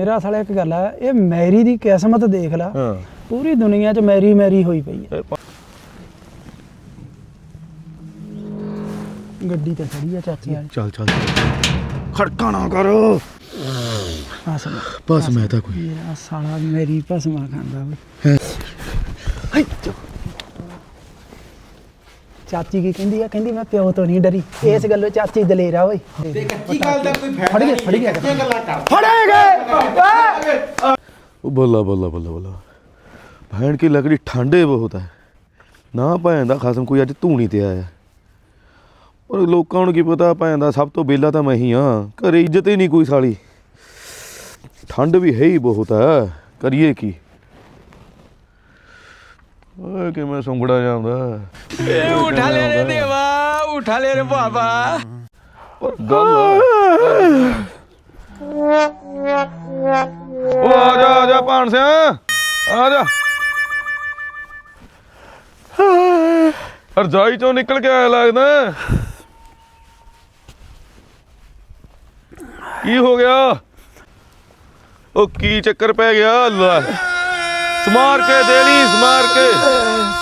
ਮੇਰਾ ਸਾਲਾ ਇੱਕ ਗੱਲ ਹੈ ਇਹ ਮੈਰੀ ਦੀ ਕਿਸਮਤ ਦੇਖ ਲੈ। ਹਾਂ। ਪੂਰੀ ਦੁਨੀਆ 'ਚ ਮੈਰੀ ਮੈਰੀ ਹੋਈ ਪਈ ਹੈ ਗੱਡੀ ਤੇ ਖੜੀ ਆ ਚਾਚੀ ਵਾਲੀ। ਚੱਲ ਚੱਲ। ਖੜਕਾ ਨਾ ਕਰ। ਬਸ ਮੈਂ ਤਾਂ ਕੋਈ। ਮੇਰਾ ਸਾਲਾ ਮੇਰੀ ਭਸਮਾ ਖਾਂਦਾ ਵੇ ਹਾਈ ਚੁੱਪ। ਚਾਚੀ ਕੀ ਕਹਿੰਦੀ ਆ? ਕਹਿੰਦੀ ਮੈਂ ਪਿਓ ਤੋਂ ਨਹੀਂ ਡਰੀ। ਇਸ ਗੱਲੋਂ ਚਾਚੀ ਦਲੇਰ ਆ ਓਏ। ਤੇ ਕੱਚੀ ਗੱਲ ਦਾ ਕੋਈ ਫਾਇਦਾ ਫੜ ਗਿਆ, ਨਹੀਂ ਫੜ ਗਿਆ। ਕੱਚੀਆਂ ਗੱਲਾਂ ਕਰ। ਫੜੇ ਗਏ! ਉਹ ਬੱਲਾ ਬੱਲਾ ਬੱਲਾ ਬੱਲਾ। ਭੈਣ ਕੀ ਲੱਕੜੀ ਠੰਡੇ ਬਹੁਤ ਹੈ ਨਾ ਭੈਣ ਦਾ ਖਸਮ ਕੋਈ ਅੱਜ ਧੂਣੀ ਤੇ ਆਇਆ। ਪਰ ਲੋਕਾਂ ਨੂੰ ਕੀ ਪਤਾ ਭੈਣ ਦਾ ਸਭ ਤੋਂ ਬੇਲਾ ਤਾਂ ਮੈਂ ਹੀ ਆ। ਘਰੇ ਇੱਜ਼ਤ ਹੀ ਨਹੀਂ ਕੋਈ ਸਾਲੀ। ਠੰਡ ਵੀ ਹੈ ਹੀ ਬਹੁਤ ਹੈ ਕਰੀਏ ਕੀ? ਓਏ ਕਿਵੇਂ ਸੁੰਗੜਾ ਜਾਂਦਾ ਇਹ ਉਠਾ ਲੈ ਰੇ ਦੇਵਾ ਉਠਾ ਲੈ ਰੇ ਬਾਬਾ। ਪਰ ਗੱਲ ਉਹ ਆ ਜਾ ਆ ਜਾ ਭਾਣ ਸਿਆ। ਆ ਜਾ। ਰਜਾਈ ਚੋਂ ਨਿਕਲ ਕੇ ਆਇਆ ਲੱਗਦਾ। ਕੀ ਹੋ ਗਿਆ? ਉਹ ਕੀ ਚੱਕਰ ਪੈ ਗਿਆ? ਅੱਲਾ ਸਮਾਰ ਕੇ ਦੇ ਲਈ ਸਮਾਰ ਕੇ।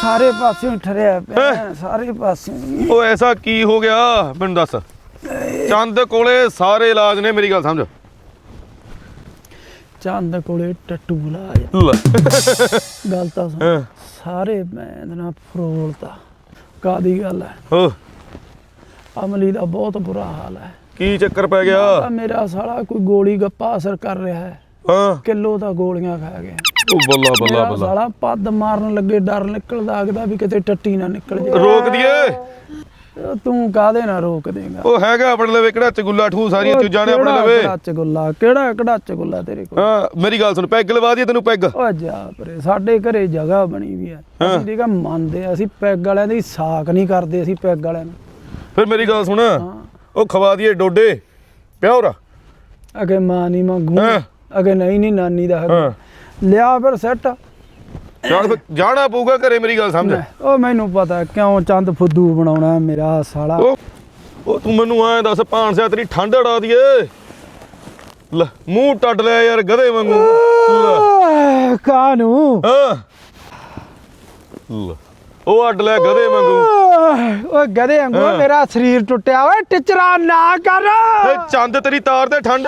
ਸਾਰੇ ਪਾਸਿਓਂ ਠਰਿਆ ਪਿਆ ਸਾਰੇ ਪਾਸਿਓਂ ਉਹ ਐਸਾ ਕੀ ਹੋ ਗਿਆ? ਮੈਨੂੰ ਦੱਸ। ਚੰਦ ਕੋਲੇ ਸਾਰੇ ਇਲਾਜ ਨੇ ਮੇਰੀ ਗੱਲ ਸਮਝ। ਚੰਦ ਕੋਲੇ ਟੱਟੂ ਲਾ ਲੈ। ਗੱਲ ਤਾਂ ਸੁਣ। ਹਾਂ। ਸਾਰੇ ਮੈਂ ਨਾ ਫਰੋਲਤਾ। ਕਾਦੀ ਗੱਲ ਹੈ ਹੋ। ਅਮਲੀ ਦਾ ਬਹੁਤ ਬੁਰਾ ਹਾਲ ਹੈ ਕੀ ਚੱਕਰ ਪੈ ਗਿਆ? ਤਾਂ ਮੇਰਾ ਸਾਲਾ ਕੋਈ ਗੋਲੀ ਗੱਪਾ ਅਸਰ ਕਰ ਰਿਹਾ ਹੈ ਹਾਂ। ਕਿਲੋ ਦਾ ਗੋਲੀਆਂ ਖਾ ਗਿਆ। ਉਹ ਬੱਲਾ ਬੱਲਾ ਮੇਰਾ ਬੱਲਾ। ਸਾਲਾ ਪੱਦ ਮਾਰਨ ਲੱਗੇ ਡਰ ਨਿਕਲਦਾ ਆਗਦਾ ਵੀ ਕਿਤੇ ਟੱਟੀ ਨਾ ਨਿਕਲ ਜਾਏ। ਰੋਕ ਦਈਏ। ਤੂੰ ਕਾਦੇ ਨਾ ਰੋਕ ਦੇਗਾ? ਉਹ ਹੈਗਾ ਆਪਣੇ ਲਵੇ ਕਿਹੜਾ ਚਗੁੱਲਾ ਠੂ ਸਾਰੀਆਂ ਚੀਜ਼ਾਂ ਨੇ ਆਪਣੇ ਲਵੇ? ਕੜਾਚ ਗੁੱਲਾ ਕਿਹੜਾ ਕੜਾਚ ਗੁੱਲਾ ਤੇਰੇ ਕੋਲ? ਹਾਂ ਮੇਰੀ ਗੱਲ ਸੁਣ ਪੈਗ ਲਵਾ ਦਈਏ ਤੈਨੂੰ ਪੈਗ। ਓ ਜਾ ਪਰੇ ਸਾਡੇ ਘਰੇ ਜਗ੍ਹਾ ਬਣੀ ਵੀ ਹੈ। ਅਸੀਂ ਠੀਕ ਆ ਮੰਨਦੇ ਆ, ਅਸੀਂ ਪੈਗ ਵਾਲਿਆਂ ਦੀ ਸਾਖ ਨਹੀਂ ਕਰਦੇ ਅਸੀਂ ਪੈਗ ਵਾਲਿਆਂ ਨੂੰ। ਫਿਰ ਮੇਰੀ ਗੱਲ ਸੁਣ ਉਹ ਖਵਾ ਦਈਏ ਡੋਡੇ ਪਿਓਰ। ਅਗੇ ਮਾਂ ਨਹੀਂ ਮੰਗੂ। ਅਗੇ ਨਹੀਂ ਨਹੀਂ ਨਾਨੀ ਦਾ ਹਾਂ। ਲਿਆ ਫਿਰ ਸੈੱਟ ਫਿਰ ਜਾਣਾ ਪਊਗਾ ਘਰੇ ਮੇਰੀ ਗੱਲ ਸਮਝ। ਉਹ ਮੈਨੂੰ ਪਤਾ ਕਿਉਂ ਚੰਦ ਫੁੱਦੂ ਬਣਾਉਣਾ ਮੇਰਾ ਸਾਲਾ। ਉਹ ਤੂੰ ਮੈਨੂੰ ਐਂ ਦੱਸ ਭਾਣਸਿਆ ਤੇਰੀ ਠੰਡ ਅੜਾ ਦਈਏ। ਲੈ ਮੂੰਹ ਟੱਡ ਲਿਆ ਯਾਰ ਗਧੇ ਵਾਂਗੂ। ਲੈ। ਕਾਨੂੰ? ਹਾਂ। ਲੈ ਉਹ ਅੱਡ ਲਿਆ ਗਧੇ ਵਾਂਗੂ। ਓਏ ਗਧੇ ਵਾਂਗੂ। ਮੇਰਾ ਸਰੀਰ ਟੁੱਟਿਆ। ਓਏ ਟਿਚਰਾ ਨਾ ਕਰ। ਏ ਚੰਦ ਤੇਰੀ ਤਾਰ ਤੇ ਠੰਡ।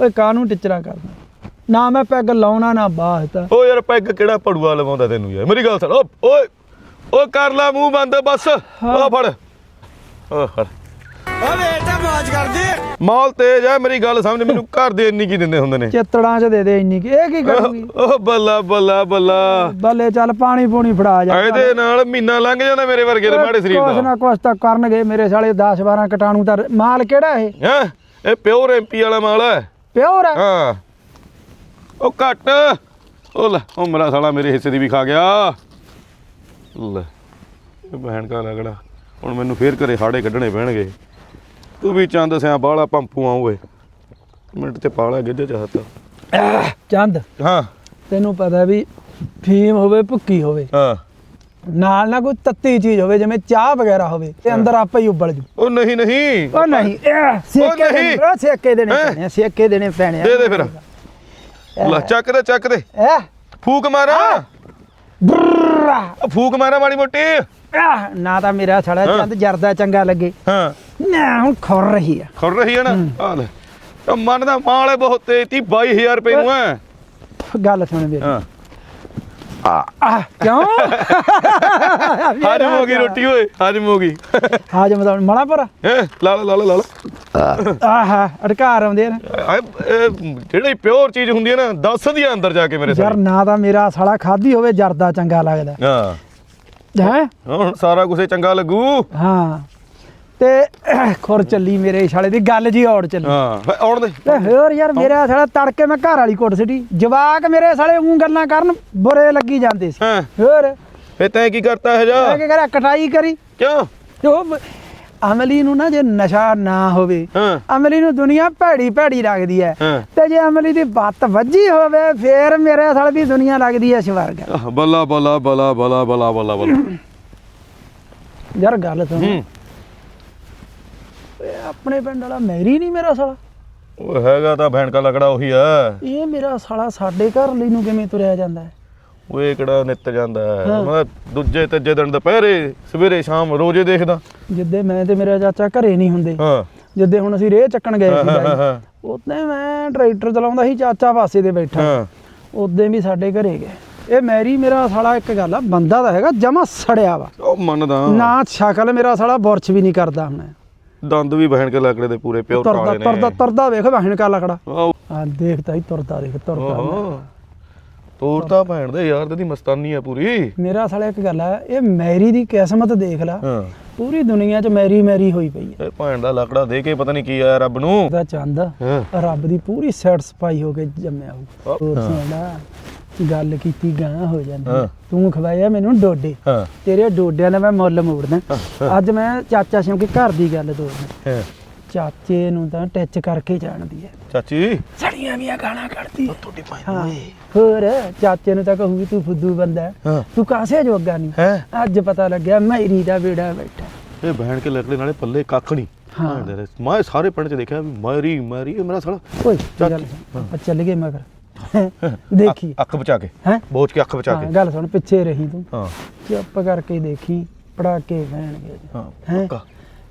ਓਏ ਕਾਨੂੰ ਟਿਚਰਾ ਕਰਦਾ ਨਾ ਮੈਂ ਪੈਗ ਲਾਉਣਾ ਨਾ ਬਾਤ ਓ ਯਾਰ ਪੈਗ ਕਿਹੜਾ ਪੜੂਆ ਲਵਾਉਂਦਾ ਤੈਨੂੰ ਯਾਰ? ਮੇਰੀ ਗੱਲ ਸੁਣ ਓ ਓਏ ਓ ਕਰ ਲੈ ਮੂੰਹ ਬੰਦ ਬਸ। ਆ ਫੜ। ਓ ਫੜ। ਓਏ ਤਾਂ ਮੌਜ ਕਰਦੇ। ਮੌਲ ਤੇਜ ਐ ਮੇਰੀ ਗੱਲ ਸਮਝ ਮੈਨੂੰ ਘਰ ਦੇ ਇੰਨੀ ਕੀ ਦਿੰਦੇ ਹੁੰਦੇ ਨੇ? ਚਿੱਤੜਾਂ 'ਚ ਦੇ ਦੇ ਇੰਨੀ ਕੀ। ਇਹ ਕੀ ਕਰੂਗੀ? ਓ ਬੱਲਾ ਬੱਲਾ ਬੱਲਾ। ਬੱਲੇ ਚੱਲ ਪਾਣੀ ਪੂਣੀ ਫੜਾ ਜਾ। ਇਹਦੇ ਨਾਲ ਮਹੀਨਾ ਲੰਘ ਜਾਂਦਾ ਮੇਰੇ ਵਰਗੇ ਦੇ ਮਾੜੇ ਸਰੀਰ ਦਾ। ਕੁਛ ਨਾ ਕੁਛ ਤਾਂ ਕਰਨਗੇ ਮੇਰੇ ਸਾਲੇ 10 12 ਕਟਾਣੂ ਦਾ ਮਾਲ ਕਿਹੜਾ ਇਹ? ਹੈ? ਇਹ ਪਿਓਰ ਐਮਪੀ ਵਾਲਾ ਮਾਲ ਹੈ ਪਿਓਰ ਹੈ ਹਾਂ। ਉਹ ਘੱਟ। ਉਹ ਲੈ ਉਹ ਮੇਰਾ ਸਾਲਾ ਮੇਰੇ ਹਿੱਸੇ ਦੀ ਵੀ ਖਾ ਗਿਆ। ਲੈ ਇਹ ਭੈਣ ਕਾ ਲਗੜਾ ਹੁਣ ਮੈਨੂੰ ਫੇਰ ਘਰੇ ਹਾੜੇ ਕੱਢਣੇ ਪੈਣਗੇ। ਤੂੰ ਵੀ ਚੰਦ ਸਿਆ ਬਾਹਲਾ ਪੰਪੂ ਆ ਓਏ। ਮਿੰਟ ਤੇ ਪਾਲਾ ਗਿੱਜੇ ਚ ਹੱਥ। ਚੰਦ ਹਾਂ। ਤੈਨੂੰ ਪਤਾ ਵੀ ਫੀਮ ਹੋਵੇ ਭੁੱਕੀ ਹੋਵੇ। ਹਾਂ। ਨਾਲ ਨਾ ਕੋਈ ਤੱਤੀ ਚੀਜ਼ ਹੋਵੇ ਜਿਵੇਂ ਚਾਹ ਵਗੈਰਾ ਹੋਵੇ ਤੇ ਅੰਦਰ ਆਪੇ ਹੀ ਉਬਲ ਜੂ। ਉਹ ਨਹੀਂ ਨਹੀਂ। ਉਹ ਨਹੀਂ ਇਹ ਸੇਕੇ। ਦੇਣੇ ਸੇਕੇ ਦੇਣੇ? ਪੈਣੇ ਸੇਕੇ ਦੇਣੇ ਪੈਣੇ। ਦੇ ਦੇ ਫਿਰ। ਲੈ। ਚੱਕ ਦੇ ਚੱਕ ਦੇ। ਇਹ ਫੂਕ ਮਾਰਾ। ਉਹ ਫੂਕ ਮਾਰਾ ਮਾੜੀ ਮੋਟੀ। ਆਹ, ਨਾ ਤਾਂ ਮੇਰਾ ਹਾਂ। ਚੰਦ ਜਰਦਾ ਚੰਗਾ ਲੱਗੇ। ਹਾਂ। ਨਾ ਹੁਣ ਖੁਰ ਰਹੀ ਆ। ਖੁਰ ਰਹੀ ਹੈ ਨਾ? ਆ ਲੈ। ਉਹ ਮਨ ਦਾ ਮਾਲ ਹੈ ਬਹੁਤ ਤੀ 22000 ਰੁਪਏ ਨੂੰ ਹੈ। ਗੱਲ ਸੁਣ ਵੀਰ। ਹਾਂ। ਆ। ਕਿਉਂ? ਹਾਜਮ ਹੋ ਗਈ ਰੋਟੀ ਓਏ ਹਾਜਮ ਹੋ ਗਈ ਹਾਜਮ ਦਾ ਮਲਾ ਪਰ ਹੈ? ਲਾ ਲਾ ਲਾ ਲਾ ਲਾ। ਆਹਾ ਅੜਕਾਰ ਆਉਂਦੇ ਨੇ। ਆਏ, ਇਹ ਜਿਹੜੀ ਪਿਓਰ ਚੀਜ਼ ਹੁੰਦੀ ਹੈ ਨਾ ਦੱਸ ਦੀ ਅੰਦਰ ਜਾ ਕੇ ਮੇਰੇ ਯਾਰ ਨਾ ਤਾਂ ਮੇਰਾ ਸਾਲਾ ਖਾਦੀ ਹੋਵੇ ਜਰਦਾ ਚੰਗਾ ਲੱਗਦਾ। ਹਾਂ। ਹੈ? ਹੁਣ ਸਾਰਾ ਕੁਝ ਚੰਗਾ ਲੱਗੂ। ਹਾਂ। ਤੇ ਖੁਰ ਚੱਲੀ ਮੇਰੇ ਸਾਲੇ ਦੀ ਗੱਲ ਜੀ ਔੜ ਚੱਲੀ। ਹਾਂ ਆਉਣ ਦੇ। ਤੇ ਹੋਰ ਯਾਰ ਮੇਰਾ ਸਾਲਾ ਤੜਕੇ ਮੈਂ ਘਰ ਵਾਲੀ ਕੋਟ ਸਿੱਟੀ ਜਵਾਕ ਮੇਰੇ ਸਾਲੇ ਉਂ ਗੱਲਾਂ ਕਰਨ ਬੁਰੇ ਲੱਗੀ ਜਾਂਦੇ ਸੀ। ਹੋਰ? ਫੇ ਤੈਂ ਕੀ ਕਰਤਾ ਹੈ ਜਾ? ਕੀ ਕਰਿਆ ਕਟਾਈ ਕਰੀ। ਕਿਉਂ? ਤੇ ਉਹ ਅਮਲੀ ਨੂੰ ਨਾ ਜੇ ਨਸ਼ਾ ਨਾ ਹੋਵੇ ਅਮਲੀ ਨੂੰ ਦੁਨੀਆ ਭੈੜੀ ਭੈੜੀ ਲੱਗਦੀ ਹੈ। ਤੇ ਜੇ ਅਮਲੀ ਦੀ ਬੱਤ ਵੱਜੀ ਹੋਵੇ ਫੇਰ ਮੇਰੇ ਸਾਲੇ ਦੀ ਦੁਨੀਆ ਲੱਗਦੀ ਹੈ ਸਵਰਗ। ਬੱਲਾ ਬੱਲਾ ਬੱਲਾ ਬੱਲਾ ਬੱਲਾ ਬੱਲਾ ਬੱਲਾ। ਯਾਰ ਗੱਲ ਸੁਣ। ਆਪਣੇ ਪਿੰਡ ਵਾਲਾ ਮੈਰੀ ਨਹੀਂ ਮੇਰਾ ਸਾਲਾ। ਉਹ ਹੈਗਾ ਤਾਂ ਭੈਣ ਕਾ ਲਕੜਾ ਉਹੀ ਆ। ਇਹ ਮੇਰਾ ਸਾਲਾ ਸਾਡੇ ਘਰ ਲਈ ਨੂੰ ਕਿਵੇਂ ਤੁਰਿਆ ਜਾਂਦਾ ਹੈ? ਉਹ ਇਹ ਕਿਹੜਾ ਨਿੱਤ ਜਾਂਦਾ ਹੈ। ਮੈਂ ਦੂਜੇ ਤੀਜੇ ਦਿਨ ਦੁਪਹਿਰੇ ਸਵੇਰੇ ਸ਼ਾਮ ਰੋਜ਼ੇ ਦੇਖਦਾ। ਜਿੱਦੇ ਮੈਂ ਤੇ ਮੇਰਾ ਚਾਚਾ ਘਰੇ ਨਹੀਂ ਹੁੰਦੇ। ਹਾਂ। ਜਿੱਦੇ ਹੁਣ ਅਸੀਂ ਰੇਹ ਚੱਕਣ ਗਏ ਸੀ। ਉੱਤੇ ਮੈਂ ਟਰੈਕਟਰ ਚਲਾਉਂਦਾ ਸੀ ਚਾਚਾ ਪਾਸੇ ਤੇ ਬੈਠਾ। ਹਾਂ। ਉਦੋਂ ਵੀ ਸਾਡੇ ਘਰੇ ਗਏ। ਇਹ ਮੈਰੀ ਮੇਰਾ ਸਾਲਾ ਇੱਕ ਗੱਲ ਆ ਬੰਦਾ ਤਾਂ ਹੈਗਾ ਜਮਾ ਸੜਿਆ ਵਾ। ਉਹ ਮੰਨਦਾ। ਨਾ ਸ਼ਕਲ ਮੇਰਾ ਸਾਲਾ ਬੁਰਸ਼ ਵੀ ਨਹੀਂ ਕਰਦਾ ਹੁਣ। ਦੰਦ ਵੀ ਭੈਣ ਕੇ ਲਕੜੇ ਦੇ ਪੂਰੇ ਪਿਓ ਤੁਰਦਾ ਕਾਲੇ ਨੇ। ਤੁਰਦਾ ਤੁਰਦਾ ਵੇਖ ਵਾਹਣ ਕਾ ਲਕੜਾ। ਆਹ, ਆ ਦੇਖਦਾ ਹੀ ਤੁਰਦਾ ਦੇਖ ਤੁਰਦਾ ਓਹੋ ਤੋਰ ਤਾਂ ਭੈਣ ਦੇ ਯਾਰ ਦੀ ਮਸਤਾਨੀ ਆ ਪੂਰੀ। ਮੇਰਾ ਸਾਲਾ ਇੱਕ ਗੱਲ ਆ ਇਹ ਮੈਰੀ ਦੀ ਕਿਸਮਤ ਦੇਖ ਲੈ। ਹਾਂ। ਪੂਰੀ ਦੁਨੀਆ 'ਚ ਮੈਰੀ ਮੈਰੀ ਹੋਈ ਪਈ ਹੈ ਇਹ ਭੈਣ ਦਾ ਲਕੜਾ ਦੇ ਕੇ ਪਤਾ ਨਹੀਂ ਕੀ ਆਇਆ ਰੱਬ ਨੂੰ। ਉਹਦਾ ਚੰਦ ਹਾਂ। ਰੱਬ ਦੀ ਪੂਰੀ ਸੈਟੀਸਫਾਈ ਹੋ ਕੇ ਜੰਮਿਆ ਹੋਊ। ਹਾਂ। ਹੋਰ ਸੁਣਦਾ ਗੱਲ ਕੀਤੀ ਗਾਂ ਹੋ ਜਾਂਦੀ। ਤੂੰ ਖਵਾਇਆ ਮੈਨੂੰ ਡੋਡੇ। ਤੇਰੇ ਡੋਡਿਆਂ ਦਾ ਮੈਂ ਮੁੱਲ ਮੋੜਦਾ ਅੱਜ ਮੈਂ ਚਾਚਾ ਸਿਉਂ ਕੇ ਘਰ ਦੀ ਗੱਲ ਹਾਂ। ਚਾਚੇ ਨੂੰ ਤਾਂ ਟੱਚ ਕਰਕੇ ਜਾਣਦੀ ਹੈ ਚਾਚੀ। ਸੜੀਆਂ ਵੀਆਂ ਗਾਲਾਂ ਕੱਢਦੀ ਤੁਹਾਡੀ ਹਾਂ। ਹੋਰ ਚਾਚੇ ਨੂੰ ਤਾਂ ਕਹੂੰਗੀ ਤੂੰ ਫੁੱਦੂ ਬੰਦਾ ਤੂੰ ਕਾਸੇ ਜੋਗਾ ਨਹੀਂ ਅੱਜ ਪਤਾ ਲੱਗਿਆ ਮੈਰੀ ਦਾ ਬੇੜਾ ਬੈਠਾ। ਇਹ ਭੈਣ ਕੇ ਲਕੜੇ ਨਾਲੇ ਪੱਲੇ ਕੱਖ ਨਹੀਂ। ਮੈਂ ਸਾਰੇ ਪਿੰਡ ਚ ਦੇਖਿਆ ਮੈਰੀ ਮੈਰੀ ਇਹ ਮੇਰਾ ਸਾਲਾ। ਓਏ ਚੱਲ ਗਏ ਮਗਰ। ਦੇਖੀ। ਅੱਖ ਬਚਾ ਕੇ। ਹੈ? ਬੋਝ ਕੇ ਅੱਖ ਬਚਾ ਕੇ। ਗੱਲ ਸੁਣ ਪਿੱਛੇ ਰਹੀ ਤੂੰ। ਹਾਂ। ਚੁੱਪ ਕਰਕੇ ਦੇਖੀ ਪੜਾਕੇ ਪੈਣਗੇ ਹਾਂ ਹੈਂ? ਪੱਕਾ।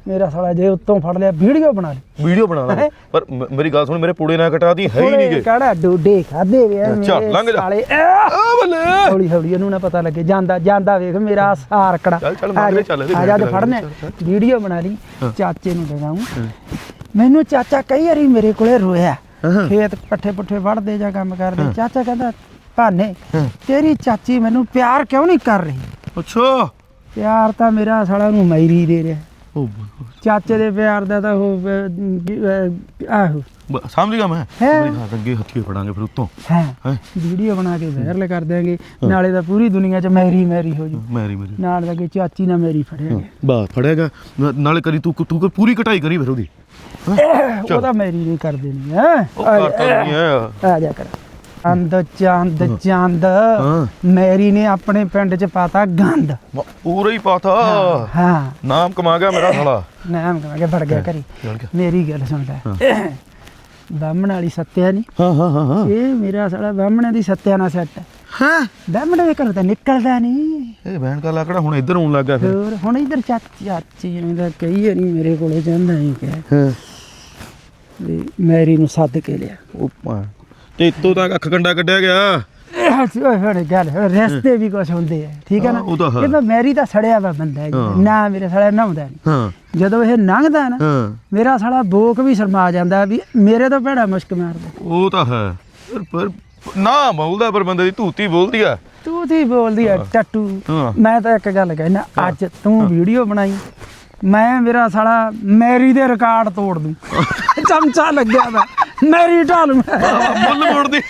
ਮੇਰਾ ਸਾਲਾ ਜੇ ਉੱਤੋਂ ਫੜ ਲਿਆ ਵੀਡੀਓ ਬਣਾ ਲਈ। ਵੀਡੀਓ ਬਣਾ ਲਾ? ਪਰ ਮੇਰੀ ਗੱਲ ਸੁਣ ਮੇਰੇ ਪੂੜੇ ਨਾ ਕਟਾ ਦੀ ਹੈ ਹੀ ਨਹੀਂ ਗੇ ਕਿਹੜਾ ਡੋਡੇ ਖਾਦੇ ਵੇ ਮੇਰੇ ਲੰਘ ਜਾ। ਸਾਲੇ। ਆ ਬੱਲੇ। ਹੌਲੀ ਹੌਲੀ ਇਹਨੂੰ ਨਾ ਪਤਾ ਲੱਗੇ ਜਾਂਦਾ ਜਾਂਦਾ ਵੇਖ ਮੇਰਾ ਸਾਰਕੜਾ ਚੱਲ, ਚੱਲ, ਮਗਰੇ ਚੱਲ, ਆ ਜਾ ਤੇ ਫੜਨੇ। ਵੀਡੀਓ ਬਣਾ ਲਈ ਚਾਚੇ ਨੂੰ ਦਿਖਾऊं ਮੈਨੂੰ ਚਾਚਾ ਕਈ ਵਾਰੀ ਮੇਰੇ ਕੋਲੇ ਰੋਇਆ। ਖੇਤ ਪੱਠੇ ਪੁੱਠੇ ਵੜਦੇ ਜਾਂ ਕੰਮ ਕਰਦੇ। ਚਾਚਾ ਕਹਿੰਦਾ ਭਾਨੇ ਤੇਰੀ ਚਾਚੀ ਮੈਨੂੰ ਪਿਆਰ ਕਿਉਂ ਨਹੀਂ ਕਰ ਰਹੀ? ਅੱਛਾ। ਪਿਆਰ ਤਾਂ ਮੇਰਾ ਸਾਲਾ ਨੂੰ ਮੈਰੀ ਦੇ ਰਿਹਾ। ਉਹ ਚਾਚੇ ਦੇ ਪਿਆਰ ਦਾ ਤਾਂ ਉਹ ਅਹ, ਅਹ, ਆਹੋ। ਬ- ਸਮਝ ਗਿਆ ਮੈਂ? ਹੈਂ? ਮੇਰੀ ਅੱਗੇ ਹੱਥੀ ਫੜਾਂਗੇ ਫਿਰ ਉੱਤੋਂ। ਹੈ? ਹੈਂ? ਵੀਡੀਓ ਬਣਾ ਕੇ ਵਾਇਰਲ ਕਰ ਦਿਆਂਗੇ। ਨਾਲੇ ਤਾਂ ਪੂਰੀ ਦੁਨੀਆ 'ਚ ਮੈਰੀ ਮੈਰੀ ਹੋ ਜੂ। ਮੈਰੀ ਮੇਰੀ। ਨਾਲ ਦਾ ਕਿ ਚਾਚੀ ਨਾਲ ਮੇਰੀ ਫੜਿਆ ਬਾ ਫੜੇਗਾ ਨਾਲੇ ਕਰੀ ਤੂੰ ਤੂੰ ਕੋਈ ਪੂਰੀ ਕਟਾਈ ਕਰੀ ਫਿਰ ਉਹਦੀ। ਉਹ ਤਾਂ ਮੇਰੀ ਨਹੀਂ ਕਰ ਦੇਣੀ ਹੈ ਉਹ ਕਰਤਾ ਨਹੀਂ ਹੈ ਆ। ਜਾ ਕਰ। ਚੰਦ ਚੰਦ ਚੰਦ। ਹਾਂ। ਮੈਰੀ ਨੇ ਆਪਣੇ ਪਿੰਡ ਚ ਪਾਤਾ ਗੰਦ। ਮ- ਪੂਰਾ ਹੀ ਪਾਤਾ। ਹਾਂ ਨਾਮ ਕਮਾ ਗਿਆ ਮੇਰਾ ਸਾਲਾ। ਨਾਮ ਕਮਾ ਕੇ ਫੜ ਗਿਆ ਕਰੀ ਚੱਲ ਗਿਆ। ਮੇਰੀ ਗੱਲ ਸੁਣ ਲੈ। ਬਾਹਮਣ ਵਾਲੀ ਸੱਤਿਆ ਨਹੀਂ ਹਾਂ ਹਾਂ ਹਾਂ ਹਾਂ। ਇਹ ਮੇਰਾ ਸਾਲਾ ਬਾਹਮਣੇ ਦੀ ਸੱਤਿਆ ਨਾਲ ਸੈੱਟ ਹੈ। ਹਾਂ। ਬਾਹਮਣੇ ਦੇ ਘਰੋਂ ਤਾਂ ਨਿਕਲਦਾ ਨਹੀਂ ਇਹ ਭੈਣ ਕਾ ਲਾਕੜਾ ਹੁਣ ਇੱਧਰ ਆਉਣ ਲੱਗ ਫਿਰ? ਹੋਰ ਹੁਣ ਇਧਰ ਚਾਚੀ ਚਾਚੀ ਨੂੰ ਤਾਂ ਕਈ ਵਾਰੀ ਮੇਰੇ ਕੋਲੇ ਜਾਂਦਾ ਹੀ ਕਿ ਹਾਂ। ਵੀ ਮੈਰੀ ਨੂੰ ਸੱਦ ਕੇ ਲਿਆ। ਉਹ। ਤੇ ਇੱਥੋਂ ਤੱਕ ਅੱਖ ਕੰਡਾ ਕੱਢਿਆ ਗਿਆ। ਇਹ ਓਏ ਹੋਏ ਗੱਲ ਰਸਤੇ ਵੀ ਕੁਛ ਹੁੰਦੇ ਆ ਠੀਕ ਹੈ ਨਾ ਹਾਂ, ਉਹ ਤਾਂ ਹੈ। ਇਹ ਤਾਂ ਮੈਰੀ ਤਾਂ ਸੜਿਆ ਵਾ ਬੰਦਾ ਹੈ ਜੀ। ਹਾਂ। ਨਾ ਮੇਰੇ ਸਾਲਾ ਨਹਾਉਂਦਾ ਨਹੀਂ ਹਾਂ। ਜਦੋਂ ਇਹ ਲੰਘਦਾ ਨਾ ਹਾਂ। ਮੇਰਾ ਸਾਲਾ ਬੋਕ ਵੀ ਸ਼ਰਮਾ ਜਾਂਦਾ ਵੀ ਮੇਰੇ ਤੋਂ ਭੈੜਾ ਮੁਸ਼ਕ ਮਾਰਦਾ ਉਹ ਤਾਂ ਹੈ। ਪਰ- ਪਰ ਨਾ ਬੋਲਦਾ ਪਰ ਬੰਦੇ ਦੀ ਧੂਤੀ ਬੋਲਦੀ ਆ। ਤੂੰ ਤੇ ਬੋਲਦੀ ਆ ਟੱਟੂ ਹਾਂ। ਮੈਂ ਤਾਂ ਇੱਕ ਗੱਲ ਕਹਿਣਾ ਅੱਜ ਤੂੰ ਵੀਡੀਓ ਬਣਾਈ। ਮੈਂ ਮੇਰਾ ਸਾਲਾ ਮੈਰੀ ਦੇ ਰਿਕਾਰਡ ਤੋੜ ਦੂੰ। ਚਮਚਾ ਲੱਗਿਆ ਵਾ। ਮੈਰੀ ਢਾਲ ਮੈਂ। ਮੁੱਲ ਮੋੜਦੀ।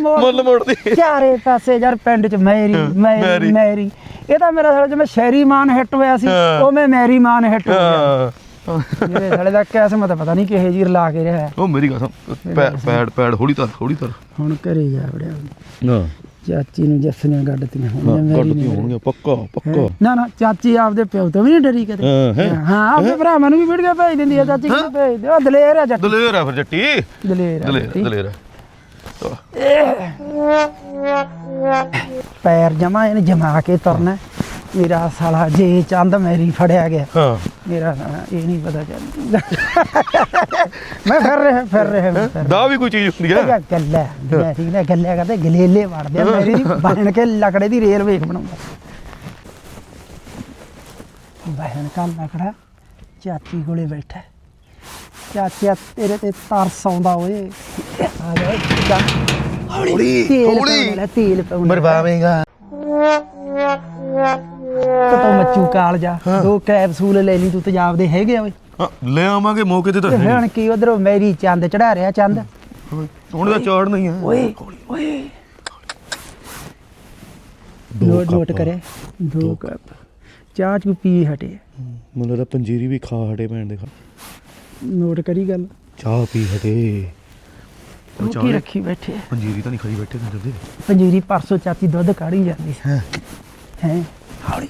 ਮੋੜ ਮੁੱਲ ਮੋੜਦੀ। ਚਾਰੇ ਪਾਸੇ ਯਾਰ ਪਿੰਡ ਚ ਮੈਰੀ ਮੈਰੀ ਮੈਰੀ। ਇਹ ਤਾਂ ਮੇਰਾ ਸਾਲਾ ਜਿਵੇਂ ਸ਼ੈਰੀ ਮਾਨ ਹਿੱਟ ਹੋਇਆ ਸੀ। ਉਹ ਮੈਂ ਮੈਰੀ ਮਾਨ ਹਿੱਟ ਹੋ ਗਿਆ। ਹਾਂ। ਮੇਰੇ ਸਾਲੇ ਦਾ ਕਿਸਮਤ ਪਤਾ ਨਹੀਂ ਕਿਹੇ ਜੀ ਰਲਾ ਕੇ ਰਿਹਾ। ਉਹ ਮੇਰੀ ਪੈ- ਪੈੜ ਪੈੜ ਹੌਲੀ ਤਰ ਹੌਲੀ ਤਰ ਹੁਣ ਘਰੇ ਜਾ ਵੜਿਆ। ਹਾਂ ਚਾਚੀ ਨੂੰ ਜੱਫੀਆਂ ਗੱਡਤੀਆਂ ਹੋਣੀਆਂ ਮੈਰੀ ਕੱਢਦੀ ਨੇ ਹੋਣਗੀਆਂ ਪੱਕਾ ਪੱਕਾ। ਨਾ ਨਾ ਚਾਚੀ ਆਪਦੇ ਪਿਓ ਤੋਂ ਵੀ ਨਹੀਂ ਡਰੀ ਕਦੇ ਹਾਂ, ਹੈਂ? ਹਾਂ ਆਪਦੇ ਭਰਾਵਾਂ ਨੂੰ ਵੀ ਵੀਡੀਓ ਭੇਜ ਦਿੰਦੀ ਆ ਚਾਚੀ ਕਿਹਨੂੰ ਭੇਜ ਦਿਓ ਦਲੇਰ ਆ ਜੱਟ ਦਲੇਰ ਆ ਫਿਰ ਜੱਟੀ। ਦਲੇਰ ਆ ਦਲੇਰ ਜੱਟੀ। ਦਲੇਰ ਆ। ਪੈਰ ਜਮਾ ਇਹਨੇ ਜਮਾ ਕੇ ਤੁਰਨਾ। ਮੇਰਾ ਸਾਲਾ ਜੇ ਚੰਦ ਮੈਰੀ ਫੜਿਆ ਗਿਆ। ਹਾਂ। ਮੇਰਾ ਸਾਲਾ ਇਹ ਨਹੀਂ ਪਤਾ ਚੱਲਦਾ ਮੈਂ ਫਿਰ ਰਿਹਾ ਫਿਰ ਰਿਹਾ ਦਾ ਵੀ ਕੋਈ ਚੀਜ਼ ਹੁੰਦੀ ਆ ਗੱਲਾਂ ਮੈਂ ਠੀਕ ਨਾ ਗੱਲਾਂ ਕਰਦੇ ਗਲੇਲੇ ਵੜਦੇ ਆ ਮੇਰੀ ਦੀ ਬਣ ਕੇ ਲਕੜੇ ਦੀ ਰੇਲ ਵੇਖ ਬਣਾਉਂਦਾ। ਬਹਿਣ ਕਾ ਲਕੜਾ ਚਾਚੀ ਕੋਲੇ ਬੈਠਾ। ਹੈ। ਚਾਚਾ ਤੇਰੇ ਤੇ ਤਰਸ ਆਉਂਦਾ ਓਏ। ਆ ਜਾ ਜਾ ਹੌਲੀ। ਤੇਲ ਪਾਉਣ। ਮਰਵਾਵੇਂਗਾ। ਤੂੰ ਮੱਚੂ ਕਾਲ ਜਾ। ਦੋ ਕੈਪਸੂਲ ਲੈ ਲਈ ਤੂੰ ਤੇਜ਼ਾਬ ਦੇ ਹੈਗੇ ਆ ਓਏ। ਹਾਂ, ਲੈ ਆਵਾਂਗੇ ਮੌਕੇ ਤੇ ਤਾਂ ਤੇ ਹੈ ਹੁਣ ਕੀ ਉਧਰੋਂ ਮੇਰੀ ਚੰਦ ਚੜਾ ਰਿਹਾ ਚੰਦ? ਹੁਣ ਦਾ ਚਾੜ ਨਹੀਂ ਆ ਓਏ ਓਏ। ਨੋਟ ਨੋਟ ਕਰੇ ਦੋ ਕੱਪ। ਚਾਹ ਚ ਪੀ ਹਟੇ। ਮੈਨੂੰ ਲੱਗਦਾ ਪੰਜੀਰੀ ਵੀ ਖਾ ਹਟੇ ਭੈਣ ਦੇ ਖਾ। ਨੋਟ ਕਰੀ ਗੱਲ। ਚਾਹ ਪੀ ਹਟੇ। ਉਹ ਚਾਹ? ਰੁਕੀ ਰੱਖੀ ਬੈਠੇ। ਪੰਜੀਰੀ ਤਾਂ ਨਹੀਂ ਖਾਈ ਬੈਠੇ ਕੰਜਰ ਦੇ ਪੰਜੀਰੀ ਪਰਸੋਂ ਚਾਚੀ ਦੁੱਧ ਕਾੜੀ ਜਾਂਦੀ ਸੀ। ਹੈ? ਹੈ? ਹੌਲੀ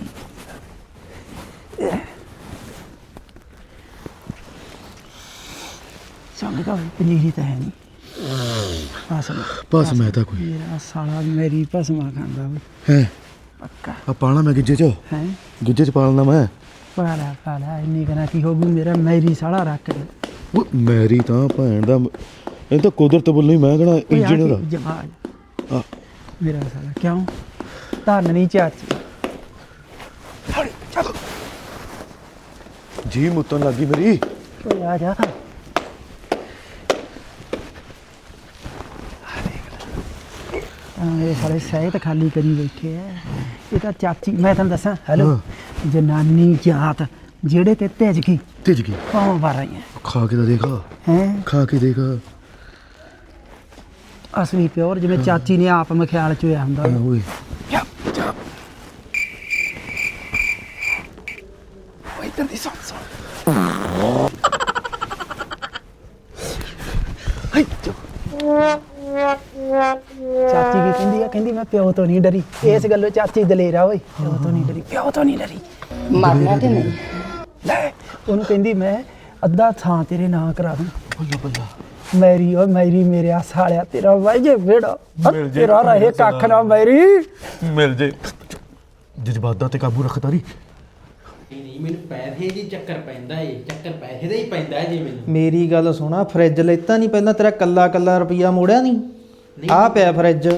ਮੰਗਦਾ ਹੋਵੇ ਪਨੀਰੀ ਤਾਂ ਹੈ ਨਹੀਂ ਬਸ ਬਸ ਮੈਂ ਤਾਂ ਕੋਈ ਮੇਰਾ ਸਾਲਾ ਮੇਰੀ ਭਸਮਾ ਖਾਂਦਾ ਵੇ ਹੈ ਪੱਕਾ ਆ ਪਾਲਣਾ ਮੈਂ ਗਿੱਜੇ ਚ ਹੈ ਗਿੱਜੇ ਚ ਪਾਲਣਾ ਮੈਂ ਪਾਲਾ ਪਾਲਾ ਇੰਨੀ ਕਨਾ ਕੀ ਹੋਊਗੀ ਮੇਰਾ ਮੇਰੀ ਸਾਲਾ ਰੱਖ ਦੇ ਉਹ ਮੈਰੀ ਤਾਂ ਭੈਣ ਦਾ ਇਹ ਤਾਂ ਕੁਦਰਤ ਵੱਲੋਂ ਹੀ ਮੈਂ ਕਹਣਾ ਇੰਜੀਨੀਅਰ ਆ। ਜਮਾਜ ਆ। ਮੇਰਾ ਸਾਲਾ ਕਿਉਂ ਧੰਨ ਨਹੀਂ ਚਾਚੀ ਜੀ ਮੁੱਤਣ ਲੱਗੀ ਮੇਰੀ। ਓਏ ਆ ਜਾ। ਇਹ ਸਾਰੇ ਸਹਿਤ ਖਾਲੀ ਕਰੀ ਬੈਠੇ ਐ। ਇਹ ਤਾਂ ਚਾਚੀ ਮੈਂ ਤੁਹਾਨੂੰ ਦੱਸਾਂ ਹੈਲੋ ਜਨਾਨੀ ਜਾਤ ਜਿਹੜੇ ਤੇ ਤੇਜ ਗਈ ਤੇਜ ਗਈ। ਪਾਉਂ ਵਾਰ ਆਈ ਖਾ ਕੇ ਤਾਂ ਦੇਖਾ। ਹੈ? ਖਾ ਕੇ ਦੇਖ। ਅਸਲੀ ਪਿਓਰ ਜਿਵੇਂ ਚਾਚੀ ਨੇ ਆਪ ਮਖਿਆਲ ਚ ਹੋਇਆ ਹੁੰਦਾ ਓਏ ਇੱਧਰ ਦੀ ਸੁਣ ਸੁਣ ਹਾਈ ਚਾਚੀ ਕੀ ਕਹਿੰਦੀ ਆ? ਕਹਿੰਦੀ ਮੈਂ ਪਿਓ ਤੋਂ ਨਹੀਂ ਡਰੀ। ਇਸ ਗੱਲੋਂ ਚਾਚੀ ਦਲੇਰ ਆ ਓਏ। ਪਿਓ ਤੋਂ ਨਹੀਂ ਡਰੀ ਪਿਓ ਤੋਂ ਨਹੀਂ ਡਰੀ। ਮਰਨਾ ਤੇ ਨਹੀਂ। ਲੈ ਉਹਨੂੰ ਕਹਿੰਦੀ ਮੈਂ ਅੱਧਾ ਥਾਂ ਤੇਰੇ ਨਾਂ ਕਰਾ ਦੂੰ। ਬੱਲਾ ਬੱਲਾ। ਮੈਰੀ ਓ ਮੈਰੀ ਮੇਰੇ ਆ ਸਾਲਿਆ ਤੇਰਾ ਵਾਜੇ ਵੇੜਾ ਮਿਲ ਜੇ ਤੇਰਾ ਰਹੇ ਕੱਖ ਨਾ ਮੈਰੀ। ਮਿਲ ਜੇ। ਜਜ਼ਬਾਤਾਂ ਤੇ ਕਾਬੂ ਰੱਖ ਤਾਰੀ ਨਹੀਂ ਮੈਨੂੰ ਪੈਸੇ ਦੀ ਚੱਕਰ ਪੈਂਦਾ ਏ ਚੱਕਰ ਪੈਸੇ ਦਾ ਹੀ ਪੈਂਦਾ ਏ ਜੀ ਮੈਨੂੰ। ਮੇਰੀ ਗੱਲ ਸੁਣਾ ਫਰਿੱਜ ਲੈਤਾ ਨਹੀਂ ਪਹਿਲਾਂ ਤੇਰਾ ਕੱਲਾ ਕੱਲਾ ਰੁਪਈਆ ਮੋੜਿਆ ਨਹੀਂ? ਆ ਪਿਆ ਫਰਿੱਜ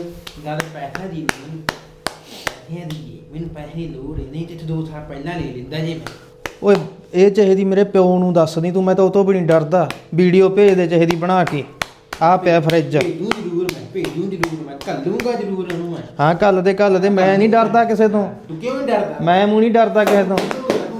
ਗੱਲ ਪੈਸਾ ਦੀ ਨਹੀਂ ਪੈਸੇ ਦੀ ਏ। ਮੈਨੂੰ ਪੈਸੇ ਦੀ ਲੋੜ ਏ ਨਹੀਂ ਤੇ ਦੋ ਸਾਲ ਪਹਿਲਾਂ ਲੈ ਲੈਂਦਾ ਜੇ ਮੈਂ। ਓਏ ਇਹ ਚਾਹੀਦੀ ਮੇਰੇ ਪਿਓ ਨੂੰ ਦੱਸ ਦੀ ਤੂੰ ਮੈਂ ਤਾਂ ਉਹ ਤੋਂ ਵੀ ਨਹੀਂ ਡਰਦਾ ਵੀਡੀਓ ਭੇਜ ਦੇ ਚਾਹੀਦੀ ਬਣਾ ਕੇ। ਆ ਪਿਆ ਫਰਿੱਜ ਭੇਜੂ ਜ਼ਰੂਰ ਮੈਂ ਭੇਜੂ ਜ਼ਰੂਰ ਮੈਂ ਕੱਲੂਗਾ ਜ਼ਰੂਰ ਉਹਨੂੰ ਮੈਂ। ਹਾਂ ਕੱਲ ਦੇ ਕੱਲ ਦੇ ਮੈਂ ਨਹੀਂ ਡਰਦਾ ਕਿਸੇ ਤੋਂ। ਤੂੰ ਕਿਉਂ ਨਹੀਂ ਡਰਦਾ? ਮੈਂ ਮੂੰਹ ਨਹੀਂ ਡਰਦਾ ਕਿਸੇ ਤੋਂ।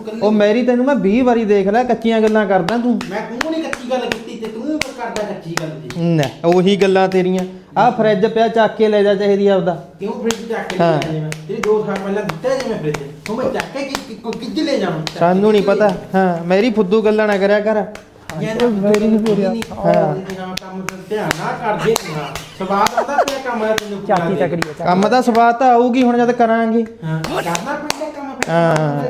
ਕੱਲੀ- ਉਹ ਮੈਰੀ ਤੈਨੂੰ ਮੈਂ 20 ਵਾਰੀ ਦੇਖ ਲਿਆ ਕੱਚੀਆਂ ਗੱਲਾਂ ਕਰਦਾ ਤੂੰ। ਮੈਂ ਤੂੰ ਨਹੀਂ ਕੱਚੀ ਗੱਲ ਕੀਤੀ ਤੇ ਤੂੰ ਕਰਦਾ ਕੱਚੀ ਗੱਲ ਜੀ ਨਾ ਉਹੀ ਗੱਲਾਂ ਤੇਰੀਆਂ। ਆ ਫਰਿੱਜ ਪਿਆ ਚੱਕ ਕੇ ਲੈ ਜਾ ਚਾਹੀਦੀ ਆਪਦਾ। ਕਿਉਂ ਫ੍ਰਿਜ ਚੱਕ ਕੇ। ਲੈ ਜਾਵਾਂ? ਤੇਰੀ ਦੋ ਸਾਲ ਪਹਿਲਾਂ ਦਿੱਤਾ ਜੇ ਮੈਂ ਫ੍ਰਿਜ ਤੂੰ ਮੈਂ ਚੱਕ ਕੇ ਕਿ- ਕਿ- ਕਿੱਜ ਲੈ ਜਾਵਾਂ? ਸਾਨੂੰ ਨਹੀਂ ਪਤਾ। ਹਾਂ ਮੇਰੀ ਫੁੱਦੂ ਗੱਲਾਂ ਨਾ ਕਰਿਆ ਕਰ। ਮੇਰੀ ਨਹੀਂ ਪੂਰੀ ਹਾਂ ਕੰਮ ਤੇ ਧਿਆਨ ਨਾ। ਕਰਦੇ ਨਾ ਸਵਾਦ ਆਉਂਦਾ ਪਿਆ ਕੰਮ ਦਾ ਤੈਨੂੰ। ਤਕੜੀ ਕੰਮ ਸਵਾਦ ਤਾਂ ਆਊਗੀ ਹੁਣ ਜਦ ਕਰਾਂਗੇ। ਹਾਂ। ਕਰਨਾ ਪੈਂਦਾ ਕੰਮ ਫਿਰ। ਹਾਂ।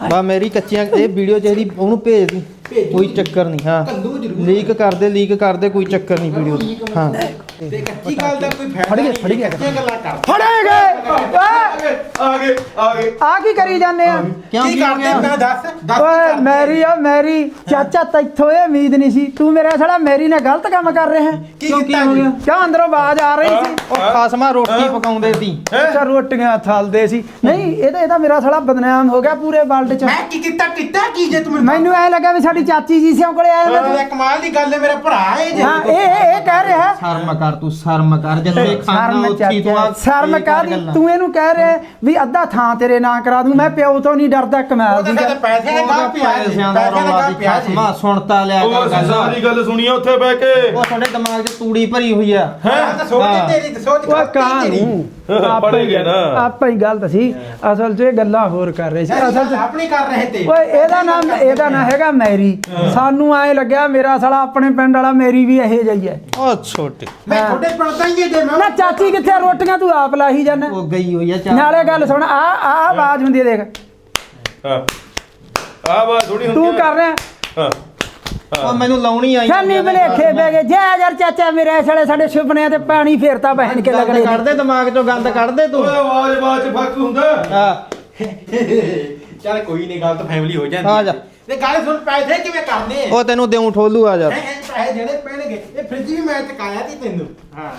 ਬਾ ਮੇਰੀ ਕੱਚੀਆਂ ਇਹ ਵੀਡੀਓ ਚਾਹੀਦੀ ਉਹਨੂੰ ਭੇਜ ਦੀ। ਕੋਈ। ਚੱਕਰ ਨਹੀਂ ਹਾਂ। ਲੀਕ ਕਰਦੇ ਲੀਕ ਕਰਦੇ ਕੋਈ ਚੱਕਰ ਨਹੀਂ ਵੀਡੀਓ ਹਾਂ। ਤੇ ਕੱਚੀ ਗੱਲ ਦਾ ਕੋਈ ਫਾਇਦਾ ਫੜ ਗਿਆ, ਨਹੀਂ ਫੜ ਗਿਆ। ਕੱਚੀਆਂ ਗੱਲਾਂ ਕਰ ਫੜੇ ਗਏ ਆ ਗਏ ਆ ਗਏ ਆ ਕੀ ਕਰੀ ਜਾਂਦੇ ਆ? ਕੀ ਕਰਦੇ ਮੈਂ ਦੱਸ ਦੱਸ ਓਏ ਮੈਰੀ ਆ ਮੈਰੀ ਚਾਚਾ ਤੈਥੋਂ ਇਹ ਉਮੀਦ ਨਹੀਂ ਸੀ। ਤੂੰ ਮੇਰਾ ਸਾਲਾ ਮੈਰੀ ਨਾਲ ਗਲਤ ਕੰਮ ਕਰ ਰਿਹਾ ਹੈ। ਕੀ ਕੀਤਾ ਜੀ? ਕਿਉਂ ਅੰਦਰੋਂ ਆਵਾਜ਼ ਆ ਰਹੀ ਸੀ? ਉਹ ਖਾਸਮਾ ਰੋਟੀ ਪਕਾਉਂਦੇ ਸੀ। ਅੱਛਾ ਰੋਟੀਆਂ ਥਲਦੇ ਸੀ। ਨਹੀਂ ਇਹਦਾ ਇਹਦਾ ਮੇਰਾ ਸਾਲਾ ਬਦਨਾਮ ਹੋ ਗਿਆ ਪੂਰੇ ਵਰਲਡ 'ਚ। ਮੈਂ ਕੀ ਕੀਤਾ? ਕੀਤਾ ਕੀ ਜੇ ਤੂੰ ਮੈਨੂੰ? ਮੈਨੂੰ ਐ ਲੱਗਾ ਵੀ ਸਾਡੀ ਚਾਚੀ ਜੀ ਸਿਆਂ ਕੋਲੇ ਆਇਆ ਮੈਂ ਇਹ ਕਮਾਲ ਦੀ ਗੱਲ ਹੈ ਮੇਰਾ ਭਰਾ ਹੈ ਜੇ। ਹਾਂ ਇਹ ਇਹ ਇਹ ਕਹਿ ਰਿਹਾ ਸ਼ਰਮ ਕਰ ਤੂੰ ਸ਼ਰਮ ਕਰ ਇਹ ਖਾਣਾ ਉੱਚੀ ਤੂੰ ਆ ਸ਼ਰਮ ਕਰ ਕਾਦੀ। ਤੂੰ ਇਹਨੂੰ ਕਹਿ ਰਿਹਾ ਵੀ ਅੱਧਾ ਥਾਂ ਤੇਰੇ ਨਾਂ ਕਰਾ ਦੂੰ। ਮੈਂ ਪਿਓ ਤੋਂ ਨਹੀਂ ਡਰਦਾ ਕਮਾਲ ਦੀ ਗੱਲ। ਪੈਸੇ ਨੇ ਉਹਦਾ ਕਾ ਪਿਆ ਪੈਸਿਆਂ ਦਾ ਦਾ ਰੌਲਾ ਦੀ ਖਾਸਮਾ ਸੁਣਤਾ ਲਿਆ ਕਰ ਗੱਲ ਸਾਰੀ ਗੱਲ ਸੁਣੀ ਆ ਉੱਥੇ ਬਹਿ ਕੇ। ਉਹ ਸਾਡੇ ਦਿਮਾਗ 'ਚ ਤੂੜੀ ਭਰੀ ਹੋਈ ਆ। ਹਾਂ? ਸੋਚ ਹਾਂ। ਤੇਰੀ ਤੇ ਸੋਚ ਉਹ ਕਾਂ ਨੂੰ ਪੜ੍ਹ ਗਏ ਨਾ। ਆਪਾਂ ਹੀ ਗਲਤ ਸੀ। ਅਸਲ 'ਚ ਇਹ ਗੱਲਾਂ ਹੋਰ ਕਰ ਰਹੇ ਸੀ। ਅਸਲ 'ਚ ਆਪਣੀ ਕਰ ਰਹੇ ਤੇ। ਓਏ ਇਹਦਾ ਨਾਮ ਇਹਦਾ ਨਾਂ ਹੈਗਾ ਮੈਰੀ। ਸਾਨੂੰ ਐ ਲੱਗਿਆ ਮੇਰਾ ਸਾਲਾ ਆਪਣੇ ਪਿੰਡ ਵਾਲਾ ਮੇਰੀ ਵੀ ਇਹੋ ਜਿਹਾ ਹੀ ਹੈ। ਉਹ ਛੋਟੇ। ਮੈਂ ਤੁਹਾਡੇ ਪੜਦਾ ਹੀ ਜੇ ਮੈਂ ਨਾ ਚਾਚੀ ਕਿੱਥੇ? ਰੋਟੀਆਂ ਤੂੰ ਆਪ ਲਾਹੀ ਜਾਂਦਾ ਉਹ ਗਈ ਹੋਈ ਆ ਚਾਹ ਨਾਲੇ ਗੱਲ ਸੁਣ ਆ ਆ ਆਵਾਜ਼ ਹੁੰਦੀ ਹੈ ਦੇਖ। ਹਾਂ। ਆ ਬਾ ਥੋੜੀ ਹੁੰਦੀ ਤੂੰ। ਕਰ ਰਿਹਾ। ਹਾਂ। ਉਹ ਮੈਨੂੰ ਲਾਉਣੀ ਆਈ ਸਾਨੀ ਬਲੇਖੇ ਪੈ ਗਏ। ਜੈ ਯਾਰ ਚਾਚਾ ਮੇਰੇ ਸਾਲੇ ਸਾਡੇ ਸੁਪਨਿਆਂ ਤੇ ਪਾਣੀ ਫੇਰਤਾ ਬਹਿਣ ਕੇ ਗੰਦ ਲੱਗਣੇ ਕੱਢ ਦੇ ਦਿਮਾਗ 'ਚੋਂ ਗੰਦ ਕੱਢ ਦੇ ਤੂੰ। ਓਏ ਆਵਾਜ਼ ਆਵਾਜ਼ ਚ ਫ਼ਰਕ ਹੁੰਦਾ। ਹਾਂ। ਚੱਲ ਕੋਈ ਨਹੀਂ ਗੱਲ ਤਾਂ ਫੈਮਿਲੀ ਹੋ ਜਾਂਦੀ। ਆ ਜਾ। ਤੇ ਗੱਲ ਸੁਣ ਪੈਸੇ ਕਿਵੇਂ ਕਰਨੇ ਉਹ ਤੈਨੂੰ ਦੇਉਂ ਠੋਲੂ ਆ ਜਾ। ਐ ਪੈਸੇ ਦੇਣੇ ਪੈਣਗੇ ਇਹ ਫ੍ਰਿਜ ਵੀ ਮੈਂ ਚਕਾਇਆ ਸੀ ਤੈਨੂੰ। ਹਾਂ।